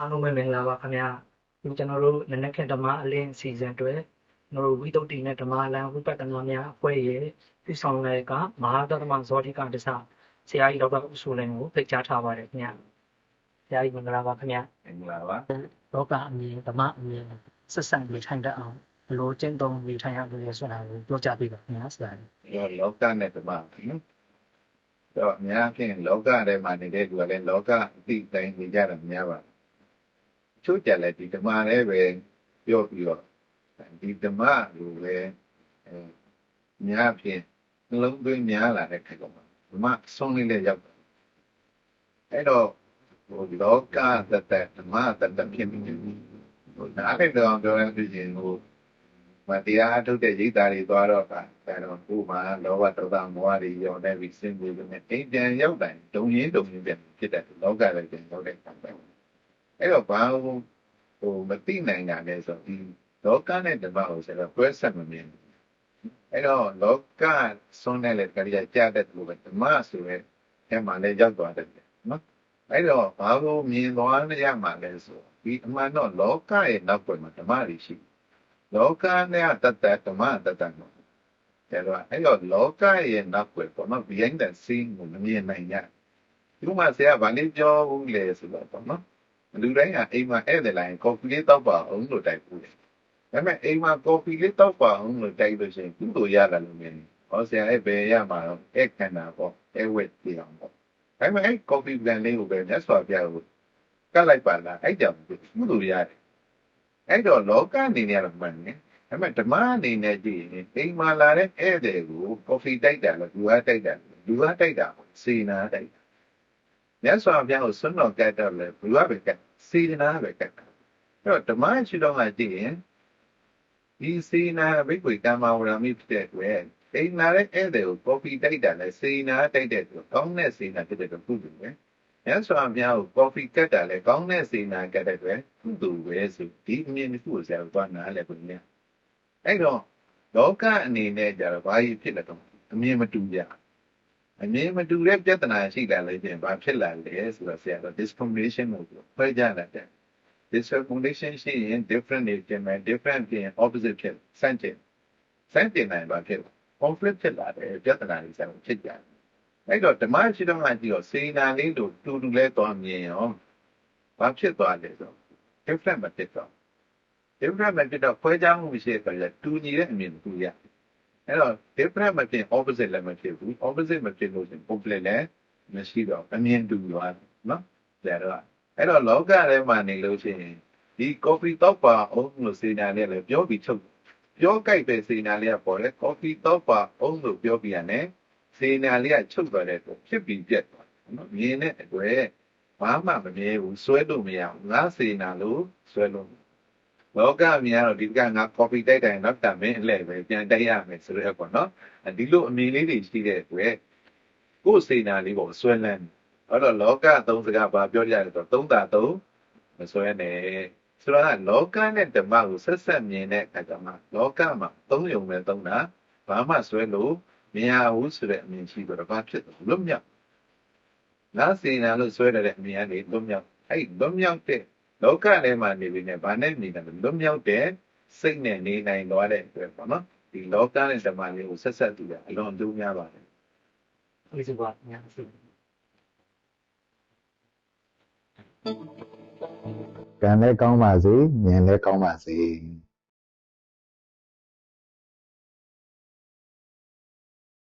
အားလုံးပဲမင်္ဂလာပါခင်ဗျာဒီကျွန်တော်တို့နနက်ခင်းဓမ္မအလင်းစီဇန်တွေကျွန်တော်တို့ဝိသုဒ္ဓိနဲ့ဓမ္မလန်ဝိပဿနာများအဖွဲ့ရဲ့ပြဆောင်တဲ့ကမဟာသတ္တမဇောတိကတစ္ဆဆရာကြီးဒေါက်တာဦးစိုးလင်းကိုဖိတ်ကြားထားပါတယ်ခင်ဗျာဆရာကြီးမင်္ဂလာပါခင်ဗျာမင်္ဂလာပါလောကအမြင်ဓမ္မအမြင်ဆက်ဆံနေထိုင်တတ်အောင်ဘယ်လိုကျင့်သုံးနေထိုင်ရလို့လဲဆိုတာကိုပြောကြားပေးပါခင်ဗျာဆရာကြီးဒီတော့လောကနဲ့ဓမ္မနော်တော့အများဖြင့်လောကထဲမှာနေတဲ့သူကလည်းလောကအတိအတိုင်းနေကြတာများပါ ချို့ကြလည်းဒီဓမ္မလည်းပဲပြောပြီးတော့ဒီဓမ္မကိုပဲအဲများဖြင့်နှလုံးသွင်းများလာတဲ့ခါကမှဓမ္မဆုံးလေးလည်းရောက်တယ်အဲ့တော့ဟိုလောကတတဓမ္မတတဖြစ်ပြီးဟိုနားလည်းတော့ပြောရလို့ရှိရင်ဟိုမတရားထုတ်တဲ့ရိတ်သားတွေသွားတော့ကအဲတော့ကိုယ်မှာလောဘဒေါသမောဟတွေရောနေပြီးစဉ်းပြီးလို့နဲ့အိမ်ပြန်ရောက်တိုင်းဒုံရင်းဒုံရင်းပြန်ဖြစ်တဲ့လောကလည်းပြန်ရောက်တဲ့အခါပဲ အဲ့တော့ဘာလို့ဟိုမသိနိုင်တာလဲဆိုဒီလောကနဲ့ဓမ္မကိုဆိုတော့တွဲဆက်မမြင်ဘူးအဲ့တော့လောကဆုံးတဲ့လေကလေးကြားတဲ့လူပဲဓမ္မဆိုရဲအဲမှာလည်းရောက်သွားတယ်နော်အဲ့တော့ဘာလို့မြင်သွားရမှာလဲဆိုဒီအမှန်တော့လောကရဲ့နောက်ွယ်မှာဓမ္မတွေရှိတယ်လောကနဲ့တတဓမ္မတတနော်ဒါတော့အဲ့တော့လောကရဲ့နောက်ွယ်ပေါ့နော် behind the scene ကိုမမြင်နိုင်ရဒီမှာဆရာဗာလေးပြောဦးလေဆိုတော့ပေါ့နော် လူတိုင်းကအိမ်မှာဧည့်သည်လိုက်ကော်ဖီလေးတောက်ပါအောင်လို့တိုက်ဘူးလေဒါပေမဲ့အိမ်မှာကော်ဖီလေးတောက်ပါအောင်လို့တိုက်လို့ရှိရင်ကုသိုလ်ရတာလို့မြင်တယ်ဟောဆရာအဲ့ဘယ်ရမှာတော့အဲ့ခန္ဓာပေါ့အဲ့ဝက်ပြအောင်ပေါ့ဒါပေမဲ့အဲ့ကော်ဖီပြန်လေးကိုပဲမြတ်စွာဘုရားကိုကတ်လိုက်ပါလားအဲ့ကြောင့်ကုသိုလ်ရတယ်အဲ့တော့လောကအနေနဲ့ကတော့မှန်တယ်။ဒါပေမဲ့ဓမ္မအနေနဲ့ကြည့်ရင်အိမ်မှာလာတဲ့ဧည့်သည်ကိုကော်ဖီတိုက်တာလို့လူအားတိုက်တာလူအားတိုက်တာစေနာတိုက်တာ။ မြတ်စွာဘုရားကိုဆွမ်းတော်ကတ်တော့လေလူအားပဲကတ်စေနာပဲကတ်တာ။အဲ့တော့ဓမ္မရှိတော့မှကြည့်ရင်ဒီစေနာဘိက္ခွေကမ္မဝရမိဖြစ်တဲ့အတွက်အိမ်လာတဲ့ဧည့်သည်ကိုကော်ဖီတိုက်တာလေစေနာတိုက်တဲ့သူကောင်းတဲ့စေနာဖြစ်တဲ့သူကုသိုလ်ပဲ။မြတ်စွာဘုရားကိုကော်ဖီကတ်တာလဲကောင်းတဲ့စေနာကတ်တဲ့အတွက်ကုသိုလ်ပဲဆိုဒီအမြင်တစ်ခုကိုဆရာတို့သွားနားလဲခွင့်ရအဲ့တော့လောကအနေနဲ့ကြတော့ဘာကြီးဖြစ်လဲတော့အမြင်မတူကြ အမြင်မတူတဲ့ပြဿနာရှိလာလို့ချင်းဘာဖြစ်လာလဲဆိုတော့ဆရာတို့ discrimination ကိုဖွဲကြတာတဲ့ discrimination ရှိရင် different နေပြင်မယ် different ပြင် opposite ဖြစ်စမ်းကျင်စမ်းကျင်နိုင်ပါဖြစ် conflict ဖြစ်လာတယ်ပြဿနာတွေဆရာတို့ဖြစ်ကြတယ်အဲ့တော့ဓမ္မရှိတော့မှကြည့်တော့စေနာလေးတို့တူတူလဲသွားမြင်ရောဘာဖြစ်သွားလဲဆို different မဖြစ်တော့ different မဖြစ်တော့ခွဲခြားမှုမရှိတဲ့အခါကျတူညီတဲ့အမြင်တူရ အဲ့တော့ different မဖြစ် opposite လည်းမဖြစ်ဘူး opposite မဖြစ်လို့ရှင် complete လည်းမရှိတော့အမြင်တူသွားနော်ဒါတော့အဲ့တော့လောကထဲမှာနေလို့ရှိရင်ဒီ coffee တောက်ပါအောင်လို့စေနာလေးလည်းပြောပြီးချုပ်ပြောကြိုက်တဲ့စေနာလေးကပေါ်တယ် coffee တောက်ပါအောင်လို့ပြောပြီးရတယ်စေနာလေးကချုပ်သွားတဲ့အတွက်ဖြစ်ပြီးပြက်သွားတယ်နော်မြင်တဲ့အတွက်ဘာမှမမြဲဘူးဆွဲလို့မရဘူးငါစေနာလို့ဆွဲလို့ လောကမြင်ရတော့ဒီကငါ copy တိုက်တိုင်းတော့တမင်းအလှည့်ပဲပြန်တိုက်ရမယ်ဆိုတော့ပေါ့နော်ဒီလိုအမြင်လေးတွေရှိတဲ့အတွက်ကိုယ်စေနာလေးပေါ့ဆွဲလန်းအဲ့တော့လောကသုံးစကားဘာပြောကြလဲဆိုတော့သုံးတာသုံးမဆွဲနဲ့ဆိုတော့လောကနဲ့ဓမ္မကိုဆက်ဆက်မြင်တဲ့အခါကျမှလောကမှာသုံးယုံပဲသုံးတာဘာမှဆွဲလို့မရဘူးဆိုတဲ့အမြင်ရှိတော့ဘာဖြစ်လဲလွတ်မြောက်နာစေနာလို့ဆွဲရတဲ့အမြင်ကနေလွတ်မြောက်အဲ့လွတ်မြောက်တဲ့ လောကထဲမှာနေပြီးနေဘာနဲ့နေတယ်လွတ်မြောက်တဲ့စိတ်နဲ့နေနိုင်သွားတဲ့အတွက်ပေါ့နော်ဒီလောကနဲ့ဓမ္မလေးကိုဆက်ဆက်တူရအလွန်အကျိုးများပါတယ်ဦးစုပါညာစုကံလည်းကောင်းပါစေဉာဏ်လည်းကောင်းပါစေ